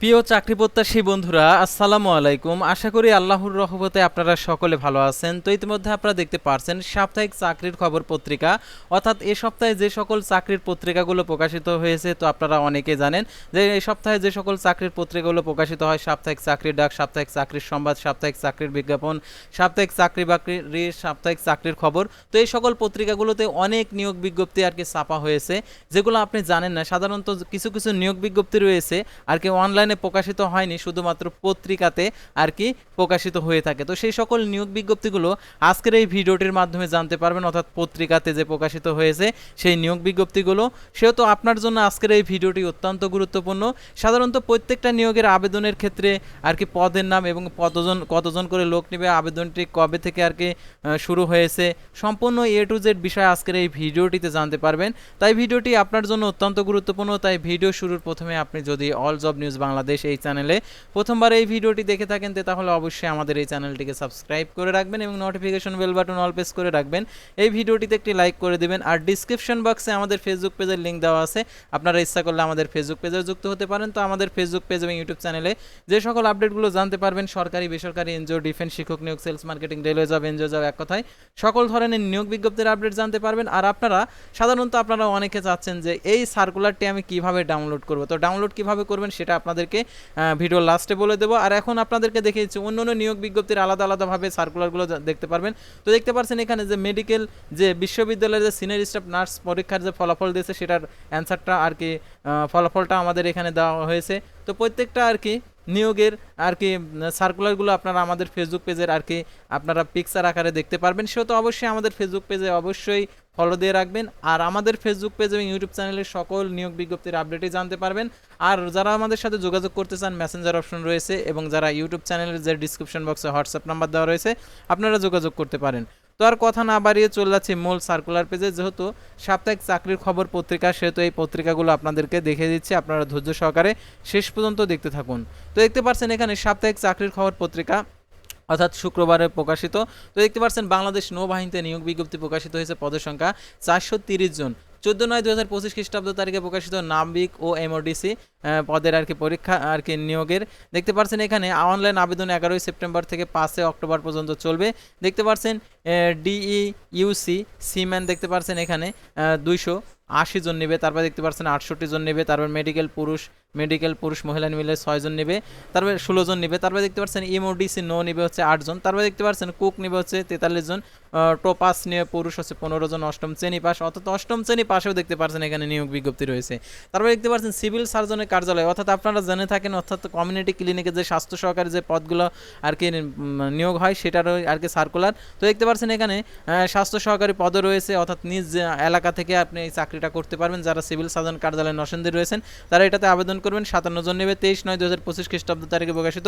প্রিয় চাকরি প্রত্যাশী বন্ধুরা, আসসালামু আলাইকুম। আশা করি আল্লাহর রহমতে আপনারা সকলে ভালো আছেন। তো ইতিমধ্যে আপনারা দেখতে পারছেন, সাপ্তাহিক চাকরির খবর পত্রিকা, অর্থাৎ এই সপ্তাহে যে সকল চাকরির পত্রিকাগুলো প্রকাশিত হয়েছে, তো আপনারা অনেকে জানেন যে এই সপ্তাহে যে সকল চাকরির পত্রিকাগুলো প্রকাশিত হয়, সাপ্তাহিক চাকরির ডাক, সাপ্তাহিক চাকরির সংবাদ, সাপ্তাহিক চাকরির বিজ্ঞাপন, সাপ্তাহিক চাকরি বাকরি সাপ্তাহিক চাকরির খবর। তো এই সকল পত্রিকাগুলোতে অনেক নিয়োগ বিজ্ঞপ্তি আর কি ছাপা হয়েছে, যেগুলো আপনি জানেন না। সাধারণত কিছু কিছু নিয়োগ বিজ্ঞপ্তি রয়েছে, আর কি অনলাইনে প্রকাশিত হয়নি, শুধুমাত্র পত্রিকাতে আর কি প্রকাশিত হয়ে থাকে। তো সেই সকল নিয়োগ বিজ্ঞপ্তিগুলো আজকের এই ভিডিওটির মাধ্যমে জানতে পারবেন, অর্থাৎ পত্রিকাতে যে প্রকাশিত হয়েছে সেই নিয়োগ বিজ্ঞপ্তিগুলো। সেহেতু আপনার জন্য আজকের এই ভিডিওটি অত্যন্ত গুরুত্বপূর্ণ। সাধারণত প্রত্যেকটা নিয়োগের আবেদনের ক্ষেত্রে আর কি পদের নাম এবং কতজন কতজন করে লোক নেবে, আবেদনটি কবে থেকে আর কি শুরু হয়েছে, সম্পূর্ণ এ টু জেড বিষয় আজকের এই ভিডিওটিতে জানতে পারবেন। তাই ভিডিওটি আপনার জন্য অত্যন্ত গুরুত্বপূর্ণ। তাই ভিডিও শুরুর প্রথমে আপনি যদি অল জব নিউজ বাংলাদেশ এই চ্যানেলে। প্রথমবার এই ভিডিওটি দেখে থাকেন তাহলে অবশ্যই আমাদের এই চ্যানেলটিকে সাবস্ক্রাইব করে রাখবেন এবং notification bell button all press করে রাখবেন। এই ভিডিওটিতে একটি লাইক করে দিবেন আর ডিসক্রিপশন বক্সে আমাদের ফেসবুক পেজের লিঙ্ক দেওয়া আছে। আপনারা ইচ্ছা করলে আমাদের ফেসবুক পেজে যুক্ত হতে পারেন। তো আমাদের ফেসবুক পেজ এবং ইউটিউব চ্যানেলে যে সকল আপডেটগুলো জানতে পারবেন, সরকারি, বেসরকারি এনজিও ডিফেন্স শিক্ষক নিয়োগ sales marketing railway job NGO job এক কথায় সকল ধরনের নিয়োগ বিজ্ঞপ্তির আপডেট জানতে পারবেন। আর আপনারা সাধারণত আপনারা অনেকে চাচ্ছেন যে এই সার্কুলারটি আমি কীভাবে ডাউনলোড করব? তো ডাউনলোড কীভাবে করবেন সেটা আপনাদেরকে ভিডিও লাস্টে বলে দেবো। আর এখন আপনাদেরকে দেখিয়েছি, অন্য অন্য নিয়োগ বিজ্ঞপ্তির আলাদা আলাদাভাবে সার্কুলারগুলো দেখতে পারবেন। তো দেখতে পাচ্ছেন এখানে যে মেডিকেল যে বিশ্ববিদ্যালয়ের যে সিনিয়র স্টাফ নার্স পরীক্ষার যে ফলাফল দিয়েছে, সেটার অ্যান্সারটা আর কি ফলাফলটা আমাদের এখানে দেওয়া হয়েছে। তো প্রত্যেকটা আর কি নিয়োগের আর কি সার্কুলারগুলো আপনারা আমাদের ফেসবুক পেজের আর কি আপনারা পিকচার আকারে দেখতে পারবেন। সেহেতু অবশ্যই আমাদের ফেসবুক পেজে অবশ্যই ফলো দিয়ে রাখবেন। আর আমাদের ফেসবুক পেজ এবং ইউটিউব চ্যানেলের সকল নিয়োগ বিজ্ঞপ্তির আপডেটই জানতে পারবেন। আর যারা আমাদের সাথে যোগাযোগ করতে চান মেসেঞ্জার অপশন রয়েছে এবং যারা ইউটিউব চ্যানেলের যে ডিসক্রিপশন বক্সে হোয়াটসঅ্যাপ নাম্বার দেওয়া রয়েছে, আপনারা যোগাযোগ করতে পারেন। তো আর কথা না বাড়িয়ে চলে যাচ্ছি মূল সার্কুলার পেজে যেহেতু সাপ্তাহিক চাকরির খবর পত্রিকা, সেহেতু এই পত্রিকাগুলো আপনাদেরকে দেখে দিচ্ছি। আপনারা ধৈর্য সহকারে শেষ পর্যন্ত দেখতে থাকুন। তো দেখতে পাচ্ছেন এখানে সাপ্তাহিক চাকরির খবর পত্রিকা, অর্থাৎ শুক্রবারে প্রকাশিত। তো দেখতে পাচ্ছেন বাংলাদেশ নৌবাহিনীতে নিয়োগ বিজ্ঞপ্তি প্রকাশিত হয়েছে, পদের সংখ্যা চারশো জন। চোদ্দ নয় দু হাজার পঁচিশ খ্রিস্টাব্দ তারিখে প্রকাশিত নাবিক ও এমওডিসি পদের আর কি পরীক্ষা, আর কি নিয়োগের। দেখতে পাচ্ছেন এখানে অনলাইন আবেদন এগারোই সেপ্টেম্বর থেকে পাঁচে অক্টোবর পর্যন্ত চলবে। দেখতে পাচ্ছেন ডিই ইউসি সিম্যান দেখতে পাচ্ছেন এখানে দুইশো আশি জন নেবে, তারপর দেখতে পাচ্ছেন আটষট্টি জন নেবে, তারপর মেডিকেল পুরুষ মেডিকেল পুরুষ মহিলা মিলে ছয়জন নেবে, তারপরে ষোলো জন নেবে, তারপরে দেখতে পাচ্ছেন ইমোডিসি নো নেবে হচ্ছে আটজন, তারপরে দেখতে পাচ্ছেন কুক নেবে হচ্ছে তেতাল্লিশ জন টোপাস নিয়ে পুরুষ হচ্ছে পনেরো জন অষ্টম শ্রেণি পাস, অর্থাৎ অষ্টম শ্রেণি পাশেও দেখতে পাচ্ছেন এখানে নিয়োগ বিজ্ঞপ্তি রয়েছে। তারপরে দেখতে পাচ্ছেন সিভিল সার্জনের কার্যালয়, অর্থাৎ আপনারা জেনে থাকেন, অর্থাৎ কমিউনিটি ক্লিনিকে যে স্বাস্থ্য সহকারী যে পদগুলো আর কি নিয়োগ হয়, সেটারও আর কি সার্কুলার তো দেখতে পাচ্ছেন এখানে স্বাস্থ্য সহকারী পদও রয়েছে, অর্থাৎ নিজ এলাকা থেকে আপনি এই চাকরিটা করতে পারবেন। যারা সিভিল সার্জন কার্যালয়ে নসেন্দি রয়েছেন, তারা এটাতে আবেদন করবেন, সাতান্ন জন নেবে, তেইশ নয় দু হাজার পঁচিশ খ্রিস্টাব্দ তারিখে প্রকাশিত।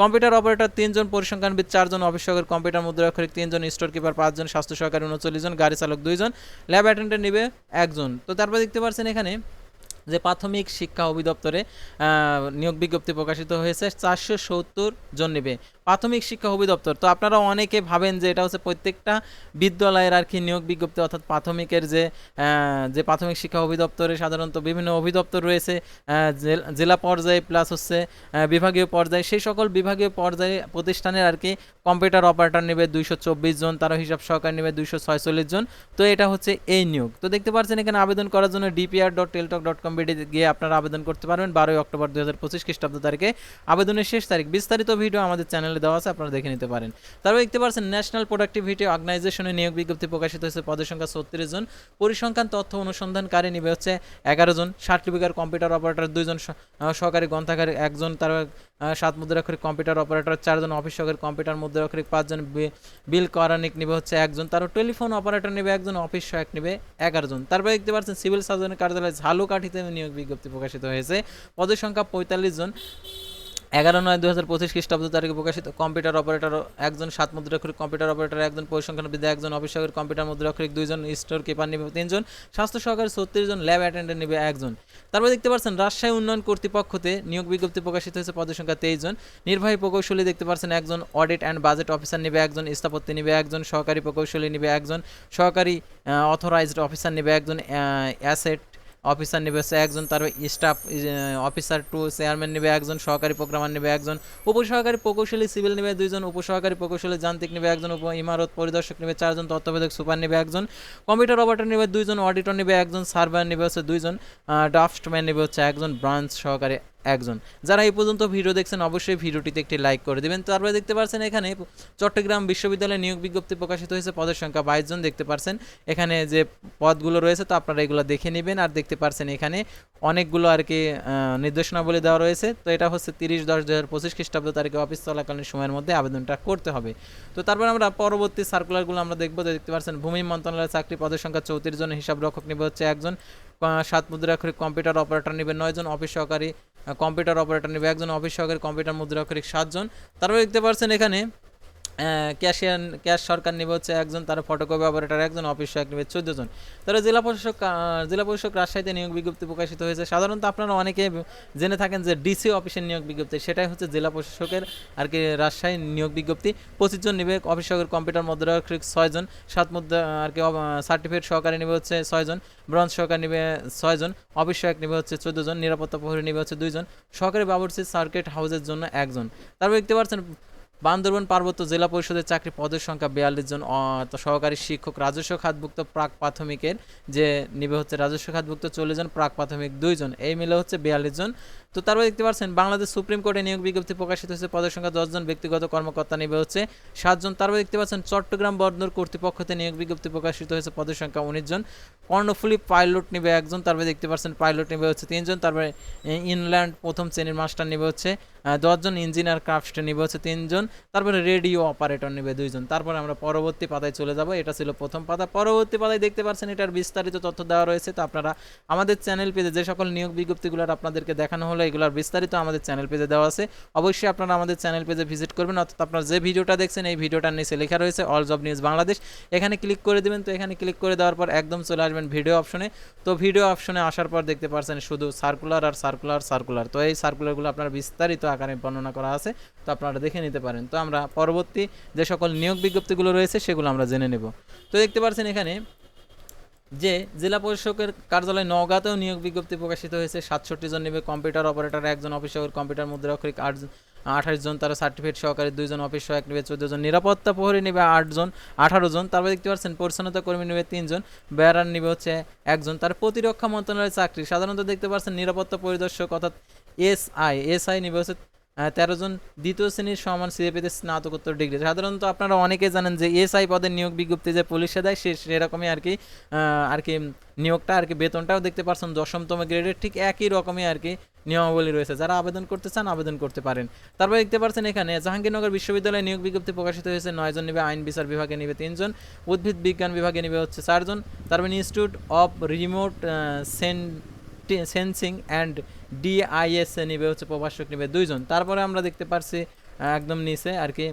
কম্পিউটার অপারেটর তিনজন পরিসংখ্যানবিদ চারজন অফিস সহকারী কম্পিউটার মুদ্রাক্ষরিক তিনজন, স্টোর কিপার পাঁচজন, স্বাস্থ্য সহকারী উনচল্লিশ জন, গাড়ি চালক দুইজন, ল্যাব অ্যাটেন্ডেন্ট নেবে একজন। তো তারপর দেখতে পাচ্ছেন এখানে যে প্রাথমিক শিক্ষা অধিদপ্তরে নিয়োগ বিজ্ঞপ্তি প্রকাশিত হয়েছে, চারশো সত্তর জন নেবে। প্রাথমিক শিক্ষা অধিদপ্তর। তো আপনারা অনেকে ভাবেন যে এটা হচ্ছে প্রত্যেকটা বিদ্যালয়ের আর কি নিয়োগ বিজ্ঞপ্তি, অর্থাৎ প্রাথমিকের যে যে প্রাথমিক শিক্ষা অধিদপ্তরে সাধারণত বিভিন্ন অভিদপ্তর রয়েছে জেলা পর্যায়ে প্লাস হচ্ছে বিভাগীয় পর্যায়ে। সেই সকল বিভাগীয় পর্যায়ে প্রতিষ্ঠানের আর কি কম্পিউটার অপারেটর নেবে দুইশো চব্বিশ জন, তারা হিসাব সহকারী নেবে দুইশো ছয়চল্লিশ জন। তো এটা হচ্ছে এই নিয়োগ। তো দেখতে পাচ্ছেন এখানে আবেদন করার জন্য DPR dot Teletalk dot com গিয়ে আপনারা আবেদন করতে পারবেন। বারোই অক্টোবর দু হাজার পঁচিশ খ্রিস্টাব্দ তারিখে। আবেদনের শেষ তারিখ। বিস্তারিত ভিডিও আমাদের চ্যানেলে দেওয়া আছে, আপনারা দেখে নিতে পারেন। তারপর দেখতে পাচ্ছেন ন্যাশনাল প্রোডাক্টিভিটি অর্গানাইজেশনে নিয়োগ বিজ্ঞপ্তি প্রকাশিত হয়েছে, পদের সংখ্যা ছত্রিশ জন। পরিসংখ্যান, তথ্য অনুসন্ধানকারী নিবে হচ্ছে এগারো জন। সার্টিফিকেট, কম্পিউটার অপারেটর দুইজন সহকারী গ্রন্থাগার একজন, তার সাত মুদ্রাক্ষরিক কম্পিউটার অপারেটর, চারজন, অফিস সহকারী কম্পিউটার মুদ্রাক্ষরিক, পাঁচজন বিল করানিক নিবে হচ্ছে একজন। তারও টেলিফোন অপারেটর নেবে একজন, অফিস সহায়ক নেবে এগারো জন। তারপরে দেখতে পাচ্ছেন, সিভিল সার্জনের কার্যালয় ঝালুকাঠিতে নিয়োগ বিজ্ঞপ্তি প্রকাশিত হয়েছে, পদের সংখ্যা পঁয়তাল্লিশ জন। এগারো নয় দু হাজার পঁচিশ খ্রিস্টাব্দ তারিখে প্রকাশিত কম্পিউটার অপারেটর একজন সাত মুদ্রাক্ষরিক কম্পিউটার অপারেটর, একজন পরিসংখ্যানবিদ একজন অফিসকের কম্পিউটার মুদ্রাক্ষরিক, দুইজন স্টোর কিপার নিবে তিনজন, স্বাস্থ্য সহকারী ছত্রিশ জন, ল্যাব অ্যাটেন্ডেন্ট নিবে একজন। তারপর দেখতে পাচ্ছেন, রাজশাহী উন্নয়ন কর্তৃপক্ষতে নিয়োগ বিজ্ঞপ্তি প্রকাশিত হয়েছে পদের সংখ্যা তেইশ জন। নির্বাহী প্রকৌশলী দেখতে পাচ্ছেন, একজন অডিট অ্যান্ড বাজেট অফিসার নিবে একজন স্থাপত্য নিবে একজন, সহকারী প্রকৌশলী নিবে একজন, সহকারী অথরাইজড অফিসার নিবে একজন অ্যাসেট অফিসার নেবে একজন তারপর স্টাফ অফিসার টু চেয়ারম্যান নেবে, একজন সহকারী প্রোগ্রামার নেবে, একজন উপসহকারী প্রকৌশলী সিভিল নেবে, দুইজন উপসহকারী প্রকৌশলী, যান্ত্রিক নেবে, একজন উপ ইমারত পরিদর্শক নেবে, চারজন তত্ত্বাবধায়ক সুপার নেবে, একজন কম্পিউটার অপারেটর নেবে, দুইজন অডিটর নেবে, একজন সার্ভার নেবে, হচ্ছে দুইজন ড্রাফটম্যান নেবে, হচ্ছে একজন ব্রাঞ্চ সহকারী। একজন। যারা এই পর্যন্ত ভিডিও দেখছেন, অবশ্যই ভিডিওটিতে একটি লাইক করে দেবেন। তারপরে দেখতে পাচ্ছেন এখানে চট্টগ্রাম বিশ্ববিদ্যালয়ে নিয়োগ বিজ্ঞপ্তি প্রকাশিত হয়েছে। পদের সংখ্যা বাইশ জন দেখতে পাচ্ছেন। এখানে যে পদগুলো রয়েছে, তো আপনারা এগুলো দেখে নেবেন আর দেখতে পাচ্ছেন এখানে অনেকগুলো আর কি নির্দেশনাবলী দেওয়া রয়েছে। তো এটা হচ্ছে তিরিশ দশ দু হাজার পঁচিশ খ্রিস্টাব্দ তারিখে অফিস চলাকালীন সময়ের মধ্যে আবেদনটা করতে হবে। তো তারপর আমরা পরবর্তী সার্কুলারগুলো আমরা দেখব। তো দেখতে পাচ্ছেন, ভূমি মন্ত্রণালয়ের চাকরি পদের সংখ্যা চৌত্রিশ জন, হিসাব রক্ষক নেবে হচ্ছে একজন। সাত মুদ্রাক্ষরিক কম্পিউটার অপারেটর নেবে নয় জন, অফিস সহকারী কম্পিউটার অপারেটর নেবে। একজন অফিস সহকারী কম্পিউটার মুদ্রা মুদ্রাক্ষরিক সাতজন। তারপরে দেখতে পাচ্ছেন এখানে ক্যাশিয়ার ক্যাশ সরকার নেবে হচ্ছে একজন, তার ফটোকপি অপারেটর একজন অফিস সহায়ক নেবে চোদ্দ জন। তারা জেলা প্রশাসক জেলা প্রশাসক রাজশাহীতে নিয়োগ বিজ্ঞপ্তি প্রকাশিত হয়েছে। সাধারণত আপনারা অনেকে জেনে থাকেন যে ডিসি অফিসের নিয়োগ বিজ্ঞপ্তি, সেটাই হচ্ছে জেলা প্রশাসকের আর কি রাজশাহী নিয়োগ বিজ্ঞপ্তি। পঁচিশ জন নেবে অফিস কম্পিউটার মুদ্রাক্ষরিক ছয়জন সাত মুদ্রা আর কি সার্টিফিকেট সহকারে নেবে হচ্ছে ছয়জন ব্রঞ্জ সহকারী নেবে ছয়জন অফিস সহায়ক নেবে হচ্ছে চোদ্দ জন, নিরাপত্তা প্রহরী নেবে হচ্ছে দুইজন সহকারী বাবুর্চি সার্কিট হাউসের জন্য একজন তারপর দেখতে পাচ্ছেন বান্দরবান পার্বত্য জেলা পরিষদের চাকরি পদের সংখ্যা বিয়াল্লিশ জন সহকারী শিক্ষক রাজস্ব খাতভুক্ত প্রাক প্রাথমিকের যে নিবে হচ্ছে রাজস্ব খাতভুক্ত চল্লিশ জন, প্রাক প্রাথমিক দুইজন এই মিলে হচ্ছে বিয়াল্লিশ জন। তো তারপর দেখতে পাচ্ছেন, বাংলাদেশ সুপ্রিম কোর্টে নিয়োগ বিজ্ঞপ্তি প্রকাশিত হয়েছে, পদের সংখ্যা দশজন ব্যক্তিগত কর্মকর্তা নেবে হচ্ছে সাতজন তারপর দেখতে পাচ্ছেন, চট্টগ্রাম বন্দর কর্তৃপক্ষতে নিয়োগ বিজ্ঞপ্তি প্রকাশিত হয়েছে, পদের সংখ্যা উনিশ জন। কর্ণফুলি পাইলট নিবে একজন, তারপরে দেখতে পাচ্ছেন, পাইলট নেবে হচ্ছে তিনজন তারপরে ইনল্যান্ড প্রথম শ্রেণির মাস্টার নেবে হচ্ছে দশজন ইঞ্জিনিয়ার ক্রাফট নেবে হচ্ছে তিনজন তারপরে রেডিও অপারেটর নেবে দুইজন। তারপরে আমরা পরবর্তী পাতায় চলে যাব। এটা ছিল প্রথম পাতা। পরবর্তী পাতায় দেখতে পাচ্ছেন, এটার বিস্তারিত তথ্য দেওয়া রয়েছে। তো আপনারা আমাদের চ্যানেল পেজে যে সকল নিয়োগ বিজ্ঞপ্তিগুলো আপনাদেরকে দেখানো হলো, এগুলোর বিস্তারিত আমাদের চ্যানেল পেজে দেওয়া আছে। অবশ্যই আপনারা আমাদের চ্যানেল পেজে ভিজিট করবেন। অর্থাৎ আপনার যে ভিডিওটা দেখছেন, এই ভিডিওটার নিচে লেখা রয়েছে অল জব নিউজ বাংলাদেশ এখানে ক্লিক করে দেবেন। তো এখানে ক্লিক করে দেওয়ার পর একদম চলে আসবেন ভিডিও অপশনে। তো ভিডিও অপশনে আসার পর দেখতে পাচ্ছেন শুধু সার্কুলার আর সার্কুলার সার্কুলার। তো এই সার্কুলারগুলো আপনার বিস্তারিত আকারে বর্ণনা করা আছে। তো আপনারা দেখে নিতে পারেন। তো আমরা পরবর্তী যে সকল নিয়োগ বিজ্ঞপ্তিগুলো রয়েছে, সেগুলো আমরা জেনে নেব। তো দেখতে পাচ্ছেন এখানে যে জেলা প্রশাসকের কার্যালয় নওগাঁতেও নিয়োগ বিজ্ঞপ্তি প্রকাশিত হয়েছে। সাতষট্টি জন নেবে কম্পিউটার অপারেটর, একজন অফিসের কম্পিউটার মুদ্রাক্ষরিক, আট আঠাশ জন তারা সার্টিফিকেট সহকারী দুইজন অফিস সহায়ক নেবে, চোদ্দ জন নিরাপত্তা প্রহরী নেবে আটজন আঠারো জন, তারপরে দেখতে পাচ্ছেন পরিচ্ছন্নতা কর্মী নেবে তিনজন বেড়ার নেবে হচ্ছে একজন, তার প্রতিরক্ষা মন্ত্রণালয়ের চাকরি। সাধারণত দেখতে পাচ্ছেন নিরাপত্তা পরিদর্শক অর্থাৎ এসআই এসআই নেবে হচ্ছে তেরো জন দ্বিতীয় শ্রেণির সমান সিএপিতে স্নাতকোত্তর ডিগ্রি সাধারণত আপনারা অনেকে জানেন যে এসআই পদের নিয়োগ বিজ্ঞপ্তি যে পুলিশে দেয়, সে সেরকমই আর কি আর কি নিয়োগটা, আর কি বেতনটাও দেখতে পারছেন দশমতম গ্রেডের ঠিক একই রকমই আর কি নিয়মাবলী রয়েছে। যারা আবেদন করতে চান, আবেদন করতে পারেন। তারপর দেখতে পাচ্ছেন এখানে, জাহাঙ্গীরনগর বিশ্ববিদ্যালয়ে নিয়োগ বিজ্ঞপ্তি প্রকাশিত হয়েছে নয়জন নেবে, আইন বিচার বিভাগে নেবে তিনজন উদ্ভিদ বিজ্ঞান বিভাগে নেবে হচ্ছে চারজন তারপর institute of remote sensing and DIS নিবে হচ্ছে প্রভাষক নিবে দুইজন। তারপরে আমরা দেখতে পারছি একদম নিচে আর কি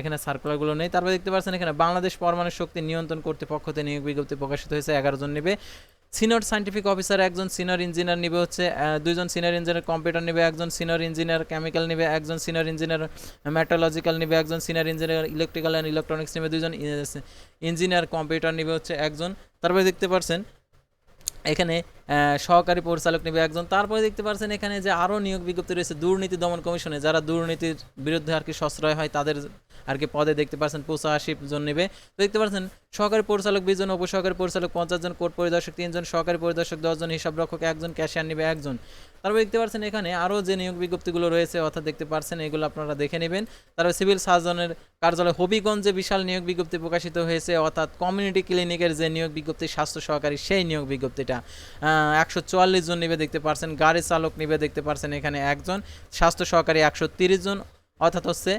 এখানে সার্কুলারগুলো নেই। তারপরে দেখতে পাচ্ছেন এখানে বাংলাদেশ পরমাণু শক্তি নিয়ন্ত্রণ কর্তৃপক্ষতে নিয়োগ বিজ্ঞপ্তি প্রকাশিত হয়েছে এগারো জন নেবে। সিনিয়র সাইন্টিফিক অফিসার একজন সিনিয়র ইঞ্জিনিয়ার নেবে হচ্ছে আহ, দুইজন সিনিয়র ইঞ্জিনিয়ার কম্পিউটার নেবে একজন সিনিয়র ইঞ্জিনিয়ার কেমিক্যাল নেবে একজন সিনিয়র ইঞ্জিনিয়ার মেট্রোলজিক্যাল নেবে একজন senior engineer electrical and electronics নেবে দুইজন ইঞ্জিনিয়ার কম্পিউটার নেবে হচ্ছে একজন। তারপরে দেখতে পাচ্ছেন এখানে সহকারী পরিচালক নেবে একজন। তারপরে দেখতে পাচ্ছেন এখানে যে আরও নিয়োগ বিজ্ঞপ্তি রয়েছে দুর্নীতি দমন কমিশনে। যারা দুর্নীতির বিরুদ্ধে আর কি সশ্রয় হয়, তাদের আর কি পদে দেখতে পাচ্ছেন পঁচাশি জন নেবে। দেখতে পাচ্ছেন সহকারী পরিচালক বিশ জন, উপসহকারী পরিচালক পঞ্চাশ জন, কোর্ট পরিদর্শক তিনজন সহকারী পরিদর্শক দশজন হিসাব রক্ষক একজন ক্যাশিয়ার নেবে একজন। তারপর দেখতে পাচ্ছেন এখানে আরও যে নিয়োগ বিজ্ঞপ্তিগুলো রয়েছে, অর্থাৎ দেখতে পাচ্ছেন এগুলো আপনারা দেখে নেবেন। তারপর সিভিল সার্জনের কার্যালয় হবিগঞ্জে বিশাল নিয়োগ বিজ্ঞপ্তি প্রকাশিত হয়েছে, অর্থাৎ কমিউনিটি ক্লিনিকের যে নিয়োগ বিজ্ঞপ্তি, স্বাস্থ্য সহকারী সেই নিয়োগ বিজ্ঞপ্তিটা। একশো চুয়াল্লিশ জন নিবে দেখতে পারছেন, গাড়ি চালক নিবে দেখতে পারছেন এখানে একজন, স্বাস্থ্য সহকারী একশো তিরিশ জন, অর্থাৎ হচ্ছে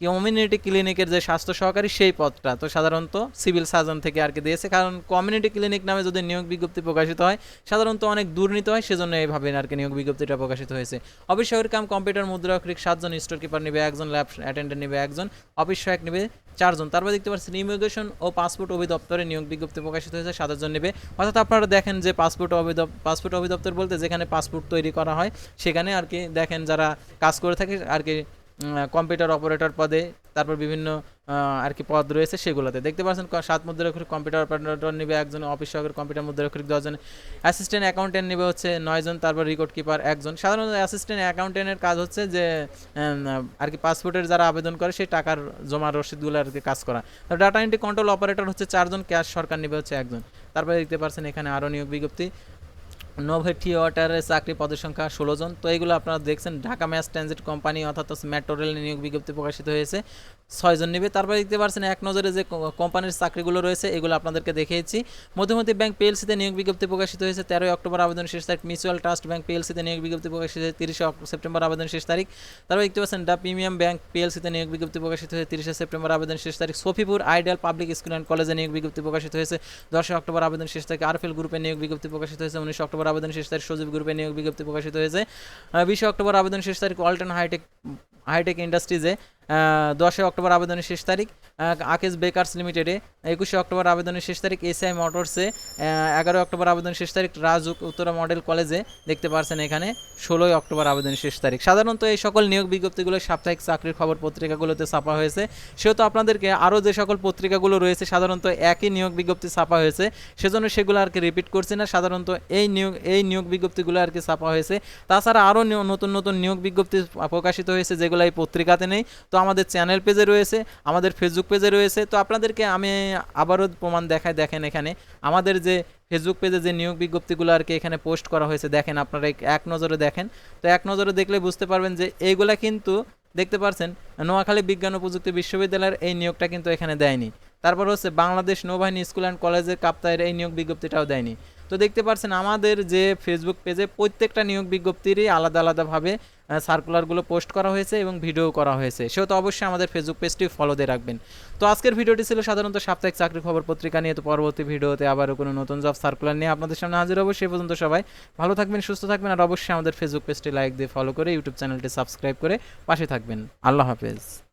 কমিউনিটি ক্লিনিকের যে স্বাস্থ্য সহকারী সেই পদটা। তো সাধারণত সিভিল সার্জন থেকে আর কি দিয়েছে। কারণ কমিউনিটি ক্লিনিক নামে যদি নিয়োগ বিজ্ঞপ্তি প্রকাশিত হয়, সাধারণত অনেক দুর্নীতি হয়, সেজন্য এইভাবে আর কি নিয়োগ বিজ্ঞপ্তিটা প্রকাশিত হয়েছে। অফিস সহায়ক কাম কম্পিউটার মুদ্রা মুদ্রাক্ষরিক সাতজন স্টোর কিপার নেবে একজন ল্যাব অ্যাটেন্ডেন্ট নেবে একজন অফিস সহায়ক নেবে চারজন। তারপর দেখতে পাচ্ছেন ইমিগ্রেশন ও পাসপোর্ট অভিদপ্তরে নিয়োগ বিজ্ঞপ্তি প্রকাশিত হয়েছে সাতজন নেবে। অর্থাৎ আপনারা দেখেন যে পাসপোর্ট অভিদপ পাসপোর্ট অভিদপ্তর বলতে যেখানে পাসপোর্ট তৈরি করা হয়, সেখানে আর কি দেখেন যারা কাজ করে থাকে, আর কি কম্পিউটার অপারেটর পদে, তারপর বিভিন্ন আর কি পদ রয়েছে সেগুলোতে। দেখতে পাচ্ছেন সাত মুদ্রাক্ষরিক কম্পিউটার অপারেটর নেবে একজন অফিস সহকারী কম্পিউটার মুদ্রাক্ষরিক দশজন অ্যাসিস্ট্যান্ট অ্যাকাউন্টেন্ট নেবে হচ্ছে নয়জন, তারপর রেকর্ড কিপার একজন। সাধারণত অ্যাসিস্ট্যান্ট অ্যাকাউন্টেন্টের কাজ হচ্ছে যে আর কি পাসপোর্টের যারা আবেদন করে, সেই টাকার জমা রসিদগুলো আর কি কাজ করা। ডাটা এন্ট্রি কন্ট্রোল অপারেটর হচ্ছে চারজন ক্যাশ সরকার নেবে হচ্ছে একজন। তারপরে দেখতে পাচ্ছেন, এখানে আরও নিয়োগ বিজ্ঞপ্তি। নোভেটি ওয়াটারের চাকরি পদের সংখ্যা ষোলো জন। তো এইগুলো আপনারা দেখছেন, ঢাকা ম্যাস ট্রানজিট কোম্পানি অর্থাৎ মেট্রো রেল নিয়োগ বিজ্ঞপ্তি প্রকাশিত হয়েছে। ছয়জন নেবে। তারপরে দেখতে পাচ্ছেন এক নজরে যে কোম্পানির চাকরিগুলো রয়েছে, এগুলো আপনাদেরকে দেখিয়েছি। মধ্যমতি ব্যাংক পিএলসিতে নিয়োগ বিজ্ঞপ্তি প্রকাশিত হয়েছে তেরোই অক্টোবর আবেদন শেষ তারিখ। মিউচুয়াল ট্রাস্ট ব্যাংক পিএলসিতে নিয়োগ বিজ্ঞপ্তি প্রকাশিত হয়েছে তিরিশে সেপ্টেম্বর আবেদন শেষ তারিখ। তারপর দেখতে পাচ্ছেন দ্য প্রিমিয়াম ব্যাংক পিএলসিতে নিয়োগ বিজ্ঞপ্তি প্রকাশিত হয়েছে তিরিশে সেপ্টেম্বর আবেদন শেষ তারিখ। Shafipur ideal public school and কলেজে নিয়োগ বিজ্ঞপ্তি প্রকাশিত হয়েছে দশই অক্টোবর আবেদন শেষ তারিখ। আরফেল গ্রুপে নিয়োগ বিজ্ঞপ্তি প্রকাশিত হয়েছে উনিশে অক্টোবর আবেদন শেষ তারিখ সজীব গ্রুপে নিয়োগ বিজ্ঞপ্তি প্রকাশিত হয়েছে। বিশে অক্টোবর আবেদন শেষ তারিখ ওয়ালটন হাইটেক হাইটেক ইন্ডাস্ট্রিজে দশই অক্টোবর আবেদনের শেষ তারিখ আকেশ বেকার্স লিমিটেডে। একুশে অক্টোবর আবেদনের শেষ তারিখ, এসআই মোটরসে। এগারোই অক্টোবর আবেদনের শেষ তারিখ রাজুক উত্তরা মডেল কলেজে দেখতে পারছেন এখানে। ষোলোই অক্টোবর আবেদনের শেষ তারিখ। সাধারণত এই সকল নিয়োগ বিজ্ঞপ্তিগুলো সাপ্তাহিক চাকরির খবর পত্রিকাগুলোতে ছাপা হয়েছে। সেহেতু আপনাদেরকে আরও যে সকল পত্রিকাগুলো রয়েছে, সাধারণত একই নিয়োগ বিজ্ঞপ্তি ছাপা হয়েছে। সেজন্য সেগুলো আর কি রিপিট করছি না, সাধারণত এই নিয়োগ এই নিয়োগ বিজ্ঞপ্তিগুলো আর কি ছাপা হয়েছে। তাছাড়া আরও নতুন নতুন নিয়োগ বিজ্ঞপ্তি প্রকাশিত হয়েছে, যেগুলো এই পত্রিকাতে নেই। তো আমাদের চ্যানেল পেজে রয়েছে, আমাদের ফেসবুক পেজে রয়েছে। তো আপনাদেরকে আমি আবারও প্রমাণ দেখায় দেখেন এখানে। আমাদের যে ফেসবুক পেজে যে নিয়োগ বিজ্ঞপ্তিগুলো আর কি এখানে পোস্ট করা হয়েছে, দেখেন আপনারা এক- নজরে দেখেন। তো এক নজরে দেখলে বুঝতে পারবেন যে এইগুলা কিন্তু, দেখতে পারছেন, নোয়াখালী বিজ্ঞান ও প্রযুক্তি বিশ্ববিদ্যালয়ের এই নিয়োগটা কিন্তু এখানে দেয়নি। তারপর হচ্ছে বাংলাদেশ নৌবাহিনী স্কুল অ্যান্ড কলেজের কাপ্তায়ের এই নিয়োগ বিজ্ঞপ্তিটাও দেয়নি। তো দেখতে পারছেন আমাদের যে ফেসবুক পেজে প্রত্যেকটা নিয়োগ বিজ্ঞপ্তিরই আলাদা আলাদাভাবে সার্কুলারগুলো পোস্ট করা হয়েছে এবং ভিডিও করা হয়েছে। সেহেতু অবশ্যই আমাদের ফেসবুক পেজটি ফলো দিয়ে রাখবেন। তো আজকের ভিডিওটি ছিল সাধারণত সাপ্তাহিক চাকরি খবর পত্রিকা নিয়ে। তো পরবর্তী ভিডিওতে আবারও কোনো নতুন জব সার্কুলার নিয়ে আপনাদের সামনে হাজির হব। সে পর্যন্ত সবাই ভালো থাকবেন, সুস্থ থাকবেন আর অবশ্যই আমাদের ফেসবুক পেজটি লাইক দিয়ে ফলো করে ইউটিউব চ্যানেলটি সাবস্ক্রাইব করে পাশে থাকবেন। আল্লাহ হাফেজ।